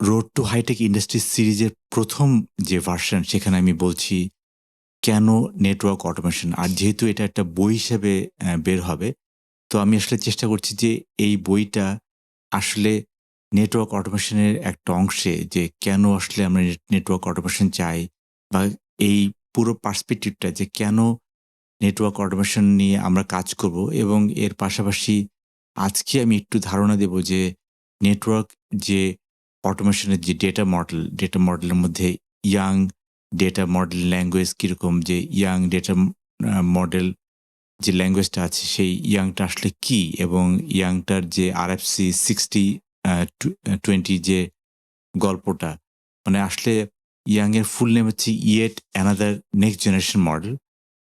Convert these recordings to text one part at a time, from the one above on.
Road to hi tech industries সিরিজের প্রথম যে ভার্সন সেখানে আমি বলছি কেন নেটওয়ার্ক অটোমেশন আর যেহেতু এটা একটা বই হিসেবে বের হবে, তো আমি আসলে চেষ্টা করছি যে এই বইটা আসলে নেটওয়ার্ক অটোমেশনের একটা অংশে যে কেন আসলে আমরা নেটওয়ার্ক অটোমেশন চাই বা এই পুরো পার্সপেক্টিভটা যে কেন নেটওয়ার্ক অটোমেশন নিয়ে আমরা কাজ করব এবং এর পাশাপাশি আজকে আমি একটু ধারণা দেব যে নেটওয়ার্ক যে অটোমেশনের যে ডেটা মডেল ডেটা মডেলের মধ্যে ইয়াং ডেটা মডেল ল্যাঙ্গুয়েজ কীরকম, যে ইয়াং ডেটা মডেল যে ল্যাঙ্গুয়েজটা আছে, সেই ইয়াংটা আসলে কি? এবং ইয়াংটার যে R F C sixty twenty যে গল্পটা মানে আসলে ইয়াংয়ের ফুল নেম হচ্ছে yet another next generation model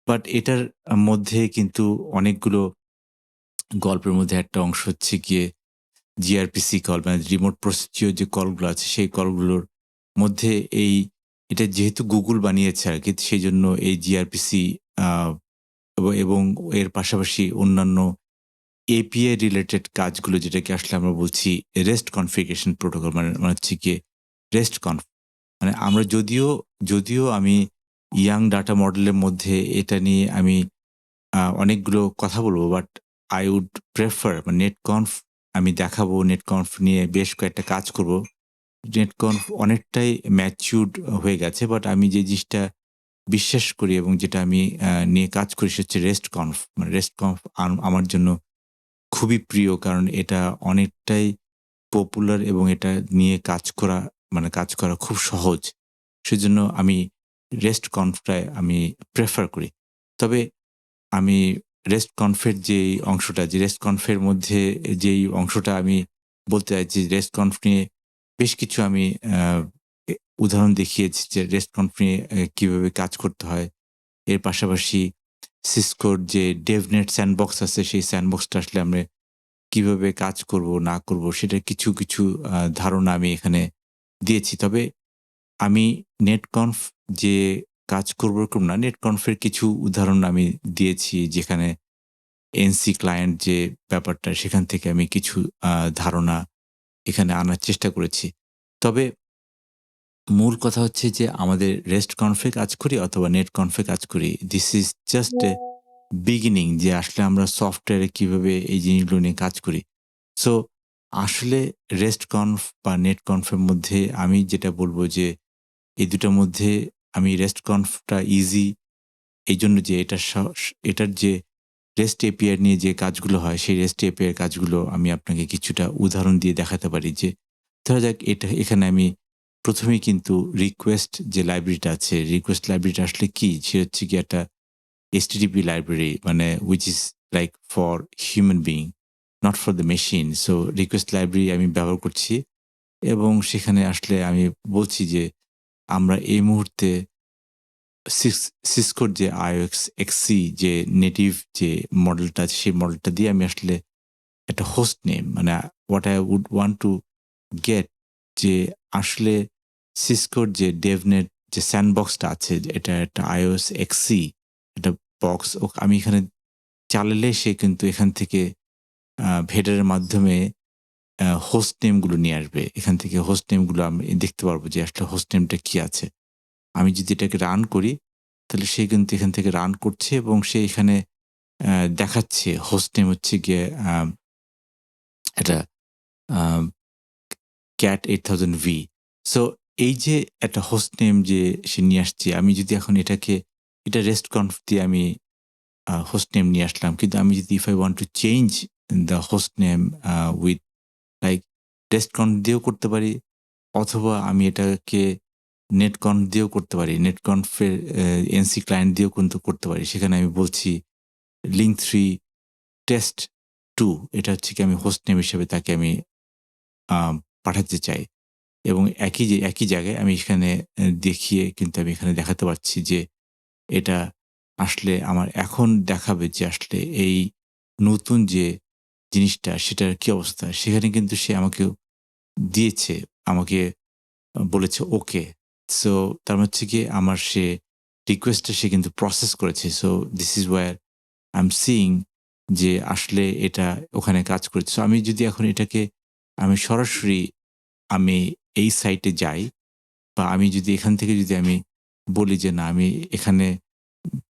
but এটার মধ্যে কিন্তু অনেকগুলো গল্পের মধ্যে একটা অংশ হচ্ছে গিয়ে জিআরপিসি কল মানে রিমোট প্রসিডিওর যে কলগুলো আছে, সেই কলগুলোর মধ্যে এই, এটা যেহেতু গুগল বানিয়েছে আর কি সেই জন্য এই জিআরপিসি এবং এর পাশাপাশি অন্যান্য এপিআই রিলেটেড কাজগুলো যেটাকে আসলে আমরা বলছি রেস্ট কনফিগারেশন প্রোটোকল মানে মানে হচ্ছে গিয়ে রেস্ট কনফ মানে আমরা যদিও যদিও আমি ইয়াং ডাটা মডেলের মধ্যে এটা নিয়ে আমি অনেকগুলো কথা বলব বাট আই উড প্রেফার মানে নেট কনফ আমি দেখাবো নেট কনফ নিয়ে বেশ কয়েকটা কাজ করব। নেট কনফ অনেকটাই ম্যাচিউর্ড হয়ে গেছে বাট আমি যে জিনিসটা বিশ্বাস করি এবং যেটা আমি নিয়ে কাজ করি সে হচ্ছে রেস্ট কনফ মানে রেস্ট কনফ আমার জন্য খুবই প্রিয়, কারণ এটা অনেকটাই পপুলার এবং এটা নিয়ে কাজ করা মানে কাজ করা খুব সহজ। সেজন্য আমি রেস্ট কনফটায় আমি প্রেফার করি। তবে আমি রেস্ট কনফের যে অংশটা, যে রেস্ট কনফের মধ্যে যেই অংশটা আমি বলতে চাইছি রেস্ট কনফ নিয়ে বেশ কিছু আমি উদাহরণ দেখিয়েছি যে রেস্ট কনফ নিয়ে কীভাবে কাজ করতে হয়। এর পাশাপাশি সিসকোর যে ডেভনেট স্যান্ডবক্স আছে, সেই স্যান্ডবক্সটা আসলে আমরা কীভাবে কাজ করব, না করব সেটা কিছু কিছু ধারণা আমি এখানে দিয়েছি। তবে আমি নেটকনফ যে কাজ করব এরকম না। নেটকনফের কিছু উদাহরণ আমি দিয়েছি যেখানে এনসি ক্লায়েন্ট যে ব্যাপারটা, সেখান থেকে আমি কিছু ধারণা এখানে আনার চেষ্টা করেছি। তবে মূল কথা হচ্ছে যে আমাদের রেস্ট কনফে কাজ করি অথবা নেট কনফে কাজ করি। This is just a beginning যে আসলে আমরা সফটওয়্যারে কীভাবে এই জিনিসগুলো নিয়ে কাজ করি। সো আসলে রেস্ট কনফ বা নেট কনফের মধ্যে আমি যেটা বলব যে এই দুটার মধ্যে আমি রেস্ট কনফটা ইজি এই জন্য যে এটার এটার যে রেস্ট এপিআই নিয়ে যে কাজগুলো হয়, সেই রেস্ট এপিআই কাজগুলো আমি আপনাকে কিছুটা উদাহরণ দিয়ে দেখাতে পারি যে, ধরা যাক এটা, এখানে আমি প্রথমেই কিন্তু রিকোয়েস্ট যে লাইব্রেরিটা আছে রিকোয়েস্ট লাইব্রেরিটা আসলে কি? সে হচ্ছে কি একটা এসটিডিপি লাইব্রেরি মানে which is like for human being not for the machine so request library আমি ব্যবহার করছি এবং সেখানে আসলে আমি বলছি যে আমরা এই মুহূর্তে সিস- সিসকোর যে আইওএক্স এক্সি যে নেটিভ যে মডেলটা আছে, সেই মডেলটা দিয়ে আমি আসলে একটা হোস্ট নেম মানে what I would want to get যে আসলে সিসকোর যে ডেভনেট যে স্যান্ডবক্সটা আছে, এটা একটা আইওএস এক্সি একটা বক্স ও আমি এখানে চালালে সে কিন্তু এখান থেকে ভেডারের মাধ্যমে হোস্ট নেমগুলো নিয়ে আসবে। এখান থেকে হোস্ট নেমগুলো আমি দেখতে পারব যে আসলে হোস্ট নেমটা কি আছে। আমি যদি এটাকে রান করি, তাহলে সে কিন্তু এখান থেকে রান করছে এবং সে এখানে দেখাচ্ছে হোস্ট নেম হচ্ছে গিয়ে এটা cat eight thousand V so এই যে একটা হোস্ট নেম যে সে নিয়ে আসছে, আমি যদি এখন এটাকে, এটা রেস্ট কনফ দিয়ে আমি হোস্ট নেম নিয়ে আসলাম। কিন্তু আমি যদি if I want to change the host name with like RESTCONF দিয়েও করতে পারি, অথবা আমি এটাকে নেট নেটকন দিয়েও করতে পারি নেট নেটকনফের এনসি ক্লায়েন্ট দিয়েও কিন্তু করতে পারি। সেখানে আমি বলছি লিঙ্ক থ্রি টেস্ট টু এটা হচ্ছে কি আমি হোস্ট নেম হিসেবে তাকে আমি পাঠাতে চাই। এবং একই যে, একই জায়গায় আমি এখানে দেখিয়ে কিন্তু আমি এখানে দেখাতে পারছি যে, এটা আসলে আমার এখন দেখাবে যে আসলে এই নতুন যে জিনিসটা, সেটার কি অবস্থা? সেখানে কিন্তু সে আমাকে দিয়েছে, আমাকে বলেছে, ওকে। সো তার মানে হচ্ছে কি আমার সে রিকোয়েস্টটা সে কিন্তু প্রসেস করেছে। So this is what I am seeing যে আসলে এটা ওখানে কাজ করেছে। সো আমি যদি এখন এটাকে, আমি সরাসরি আমি এই সাইটে যাই বা আমি যদি এখান থেকে যদি আমি বলি যে না, আমি এখানে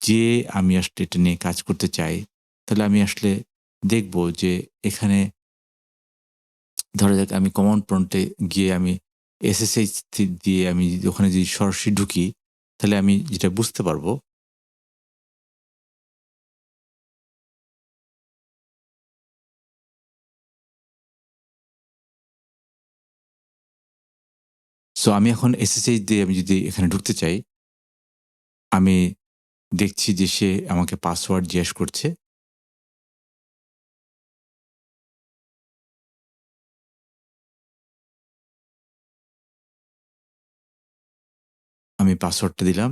যে আমি আসলে এটা নিয়ে কাজ করতে চাই, তাহলে আমি আসলে দেখব যে এখানে, ধরা যাক, আমি কমন প্রন্টে গিয়ে আমি এসএসএইচ দিয়ে আমি ওখানে যদি সরাসরি ঢুকি, তাহলে আমি যেটা বুঝতে পারব সো আমি এখন এসএসএইচ দিয়ে আমি যদি এখানে ঢুকতে চাই, আমি দেখছি যে সে আমাকে পাসওয়ার্ড জিজ্ঞেস করছে। আমি পাসওয়ার্ডটা দিলাম।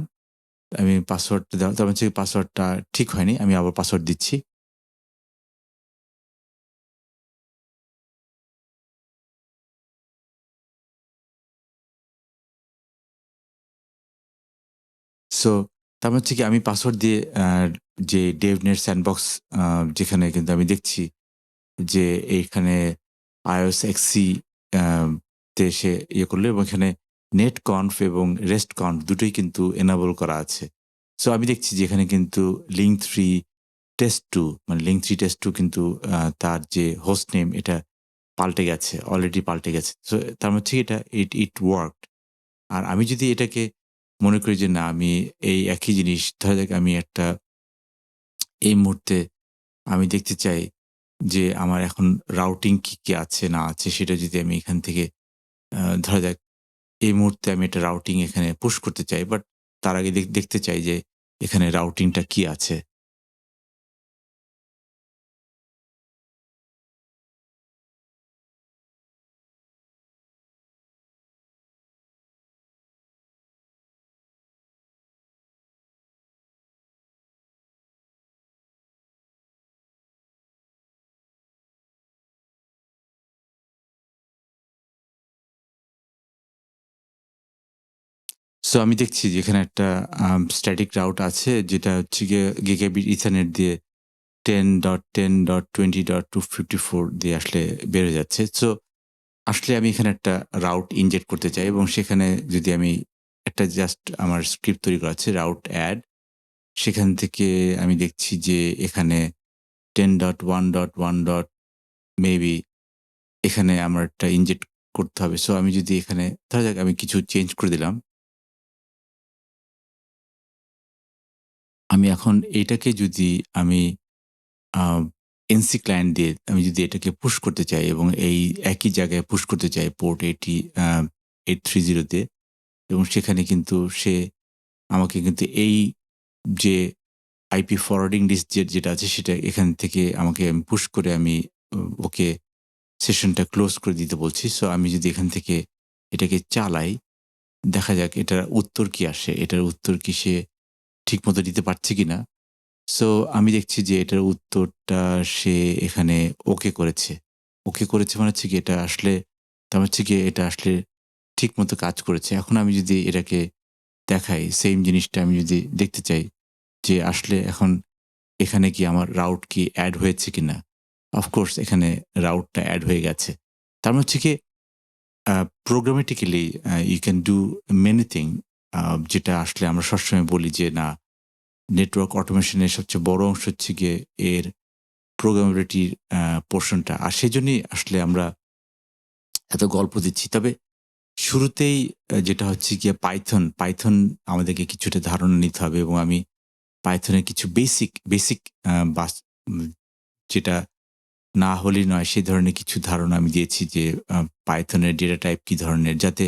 আমি পাসওয়ার্ডটা দেওয়া, তার হচ্ছে পাসওয়ার্ডটা ঠিক হয়নি, আমি আবার পাসওয়ার্ড দিচ্ছি। সো তার হচ্ছে কি আমি পাসওয়ার্ড দিয়ে যে ডেভনেট স্যান্ডবক্স যেখানে কিন্তু আমি দেখছি যে এইখানে আইওএস এক্সি তে সে ইয়ে করল এবং এখানে নেট কনফ এবং রেস্ট কনফ দুটোই কিন্তু এনাবল করা আছে। সো আমি দেখছি যে এখানে কিন্তু লিঙ্ক থ্রি টেস্ট টু মানে লিঙ্ক থ্রি টেস্ট টু কিন্তু তার যে হোস্ট নেম এটা পাল্টে গেছে অলরেডি পাল্টে গেছে। সো তার মধ্যে এটা ইট ইট ওয়ার্ক আর আমি যদি এটাকে মনে করি যে না, আমি এই একই জিনিস, ধরা যাক আমি একটা, এই মুহূর্তে আমি দেখতে চাই যে আমার এখন রাউটিং কি কি আছে, না আছে, সেটা যদি আমি এখান থেকে ধরা যাক এই মুহূর্তে আমি একটা রাউটিং এখানে পুশ করতে চাই বাট তার আগে দেখতে চাই যে এখানে রাউটিংটা কি আছে। সো আমি দেখছি যে এখানে একটা স্ট্যাটিক রাউট আছে, যেটা হচ্ছে গিয়ে গিগাবিট ইথারনেট দিয়ে ten dot ten dot twenty dot two fifty four দিয়ে আসলে বেড়ে যাচ্ছে। সো আসলে আমি এখানে একটা রাউট ইনজেক্ট করতে চাই এবং সেখানে যদি আমি একটা জাস্ট আমার স্ক্রিপ্ট তৈরি করা আছে রাউট অ্যাড সেখান থেকে আমি দেখছি যে এখানে ten dot one dot one dot maybe এখানে আমার একটা ইনজেক্ট করতে হবে। সো আমি যদি এখানে, ধরা যাক আমি কিছু চেঞ্জ করে দিলাম। আমি এখন এইটাকে যদি আমি এনসি ক্লায়েন্ট দিয়ে আমি যদি এটাকে পুশ করতে চাই এবং এই একই জায়গায় পুশ করতে চাই পোর্ট এইটি এইট থ্রি জিরোতে এবং সেখানে কিন্তু সে আমাকে কিন্তু এই যে আইপি ফরওয়ার্ডিং লিস্ট যেটা আছে সেটা এখান থেকে আমাকে আমি পুশ করে আমি ওকে সেশনটা ক্লোজ করে দিতে বলছি। সো আমি যদি এখান থেকে এটাকে চালাই, দেখা যাক এটার উত্তর কি আসে, এটার উত্তর কি সে ঠিক মতো দিতে পারছে কি না সো আমি দেখছি যে এটার উত্তরটা সে এখানে ওকে করেছে। ওকে করেছে মানে হচ্ছে কি এটা আসলে, তার হচ্ছে কি এটা আসলে ঠিক মতো কাজ করেছে। এখন আমি যদি এটাকে দেখাই সেম জিনিসটা আমি যদি দেখতে চাই যে আসলে এখন এখানে কি আমার রাউট কি অ্যাড হয়েছে কি না অফকোর্স এখানে রাউটটা অ্যাড হয়ে গেছে। তার মানে হচ্ছে কি programmatically you can do many thing যেটা আসলে আমরা সবসময় বলি যে, না নেটওয়ার্ক অটোমেশনের সবচেয়ে বড় অংশ হচ্ছে গিয়ে এর প্রোগ্রামেবিলিটির পোর্শনটা আর সেই জন্যই আসলে আমরা এত গল্প দিচ্ছি। তবে শুরুতেই যেটা হচ্ছে গিয়ে পাইথন পাইথন আমাদেরকে কিছুটা ধারণা নিতে হবে এবং আমি পাইথনের কিছু বেসিক বেসিক বাস যেটা না হলেই নয় সেই ধরনের কিছু ধারণা আমি দিয়েছি যে পাইথনের ডেটা টাইপ কি ধরনের, যাতে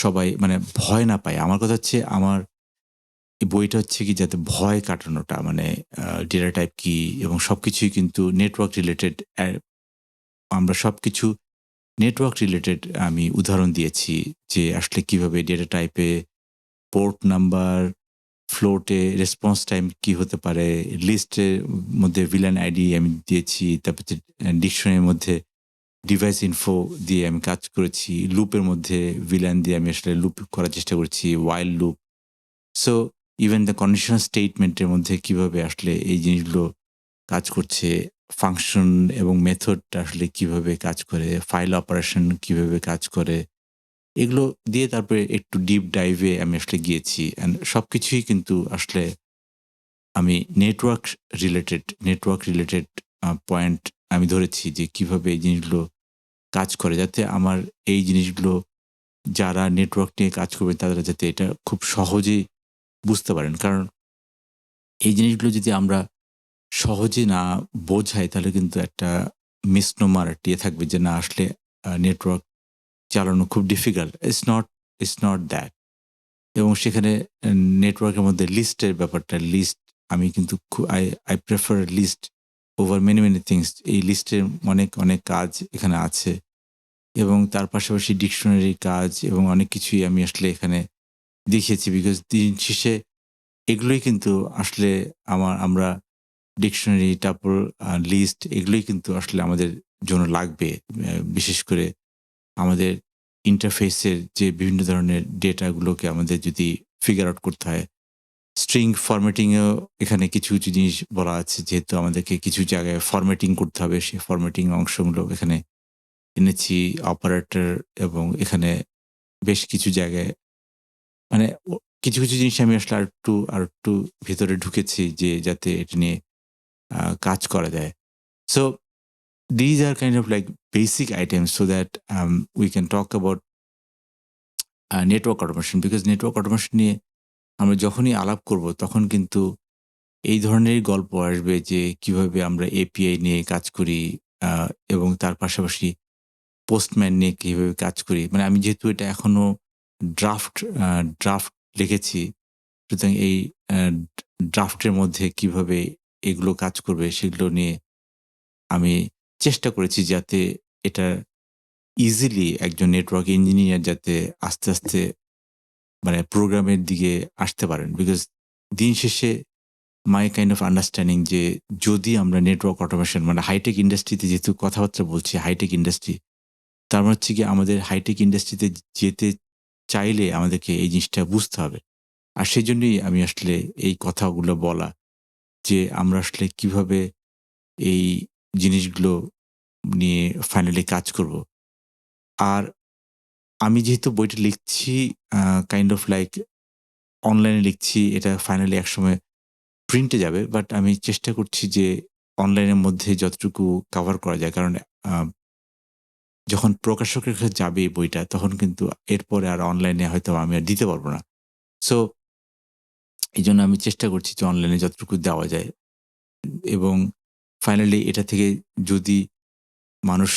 সবাই মানে ভয় না পায়। আমার কথা হচ্ছে, আমার এই বইটা হচ্ছে কি যাতে ভয় কাটানোটা মানে ডেটা টাইপ কি এবং সব কিছুই কিন্তু নেটওয়ার্ক রিলেটেড আমরা সব কিছু নেটওয়ার্ক রিলেটেড আমি উদাহরণ দিয়েছি যে আসলে কীভাবে ডেটা টাইপে পোর্ট নাম্বার ফ্লোটে রেসপন্স টাইম কি হতে পারে লিস্টের মধ্যে ভিলেন আইডি আমি দিয়েছি, তারপর ডিকশনের মধ্যে ডিভাইস ইনফো দিয়ে আমি কাজ করেছি লুপের মধ্যে ভিলেন দিয়ে আমি আসলে লুপ করার চেষ্টা করেছি while loop so even the conditional স্টেটমেন্টের মধ্যে কীভাবে আসলে এই জিনিসগুলো কাজ করছে ফাংশন এবং মেথডটা আসলে কীভাবে কাজ করে ফাইল অপারেশন কীভাবে কাজ করে, এগুলো দিয়ে তারপরে একটু ডিপ ডাইভে আমি আসলে গিয়েছি। অ্যান্ড সব কিছুই কিন্তু আসলে আমি network related network related point আমি ধরেছি যে কীভাবে এই জিনিসগুলো কাজ করে, যাতে আমার এই জিনিসগুলো যারা নেটওয়ার্ক নিয়ে কাজ করবে তারা যাতে এটা খুব সহজেই বুঝতে পারেন। কারণ এই জিনিসগুলো যদি আমরা সহজে না বোঝাই, তাহলে কিন্তু একটা মিসনোমার টিয়ে থাকবে যে না, আসলে নেটওয়ার্ক চালানো খুব difficult it's not it's not that এবং সেখানে নেটওয়ার্কের মধ্যে লিস্টের ব্যাপারটা লিস্ট আমি কিন্তু খুব I I prefer list over many many things এই লিস্টের অনেক অনেক কাজ এখানে আছে এবং তার পাশাপাশি ডিকশনারি কাজ এবং অনেক কিছুই আমি আসলে এখানে দেখিয়েছি বিকজ দিন শেষে এগুলোই কিন্তু আসলে আমার, আমরা ডিকশনারি তারপর লিস্ট এগুলোই কিন্তু আসলে আমাদের জন্য লাগবে বিশেষ করে আমাদের ইন্টারফেসের যে বিভিন্ন ধরনের ডেটাগুলোকে আমাদের যদি ফিগার আউট করতে হয় স্ট্রিং ফরম্যাটিংয়েও এখানে কিছু কিছু জিনিস বলা আছে যেহেতু আমাদেরকে কিছু জায়গায় ফরম্যাটিং করতে হবে। সেই ফরম্যাটিং অংশগুলো এখানে এনেছি অপারেটর এবং এখানে বেশ কিছু জায়গায় মানে কিছু কিছু জিনিস আমি আসলে আর একটু আর একটু ভিতরে ঢুকেছি যে যাতে এটা নিয়ে কাজ করা যায়। So kind of like basic items so that um, we can talk about uh, network automation because network automation নিয়ে আমরা যখনই আলাপ করব, তখন কিন্তু এই ধরনের গল্প আসবে যে কীভাবে আমরা এপিআই নিয়ে কাজ করি এবং তার পাশাপাশি পোস্টম্যান নিয়ে কীভাবে কাজ করি। মানে আমি যেহেতু এটা এখনও ড্রাফট ড্রাফট লিখেছি, সুতরাং এই ড্রাফটের মধ্যে কীভাবে এগুলো কাজ করবে সেগুলো নিয়ে আমি চেষ্টা করেছি যাতে এটা ইজিলি একজন নেটওয়ার্ক ইঞ্জিনিয়ার যাতে আস্তে আস্তে মানে প্রোগ্রামের দিকে আসতে পারেন। বিকজ দিন শেষে মাই কাইন্ড অফ আন্ডারস্ট্যান্ডিং যে যদি আমরা নেটওয়ার্ক অটোমেশন মানে হাইটেক ইন্ডাস্ট্রিতে যেহেতু কথাবার্তা বলছি হাইটেক ইন্ডাস্ট্রি তার মানে হচ্ছে কি আমাদের হাইটেক ইন্ডাস্ট্রিতে যেতে চাইলে আমাদেরকে এই জিনিসটা বুঝতে হবে। আর সেই জন্যই আমি আসলে এই কথাগুলো বলা যে আমরা আসলে কীভাবে এই জিনিসগুলো নিয়ে ফাইনালি কাজ করব। আর আমি যেহেতু বইটা লিখছি কাইন্ড অফ লাইক অনলাইনে লিখছি, এটা ফাইনালি একসময় প্রিন্টে যাবে বাট আমি চেষ্টা করছি যে অনলাইনের মধ্যে যতটুকু কভার করা যায়, কারণ যখন প্রকাশকের কাছে যাবে এই বইটা, তখন কিন্তু এরপরে আর অনলাইনে হয়তো আমি আর দিতে পারব না। সো এই জন্য আমি চেষ্টা করছি যে অনলাইনে যতটুকু দেওয়া যায়, এবং ফাইনালি এটা থেকে যদি মানুষ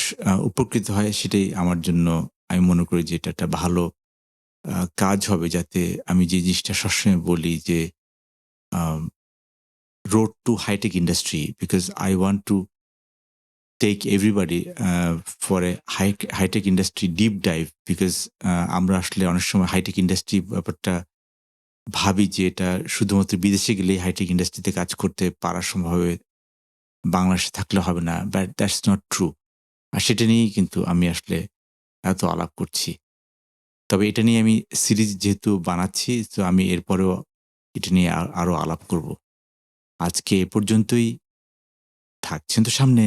উপকৃত হয়, সেটাই আমার জন্য আমি মনে করি যে এটা একটা ভালো কাজ হবে যাতে আমি যে জিনিসটা সবসময় বলি যে road to hitech industry because I want to take everybody for a high hitech industry deep dive because আমরা আসলে অনেক সময় হাইটেক ইন্ডাস্ট্রি ব্যাপারটা ভাবি যে এটা শুধুমাত্র বিদেশে গেলেই হাইটেক ইন্ডাস্ট্রিতে কাজ করতে পারা সম্ভব হবে, বাংলাদেশে থাকলে হবে না বাট দ্যাটস নট ট্রু আর সেটা নিয়েই কিন্তু আমি আসলে এত আলাপ করছি। তবে এটা নিয়ে আমি সিরিজ যেহেতু বানাচ্ছি, তো আমি এরপরেও এটা নিয়ে আরও আলাপ করব। আজকে এ পর্যন্তই। থাকছেন তো সামনে।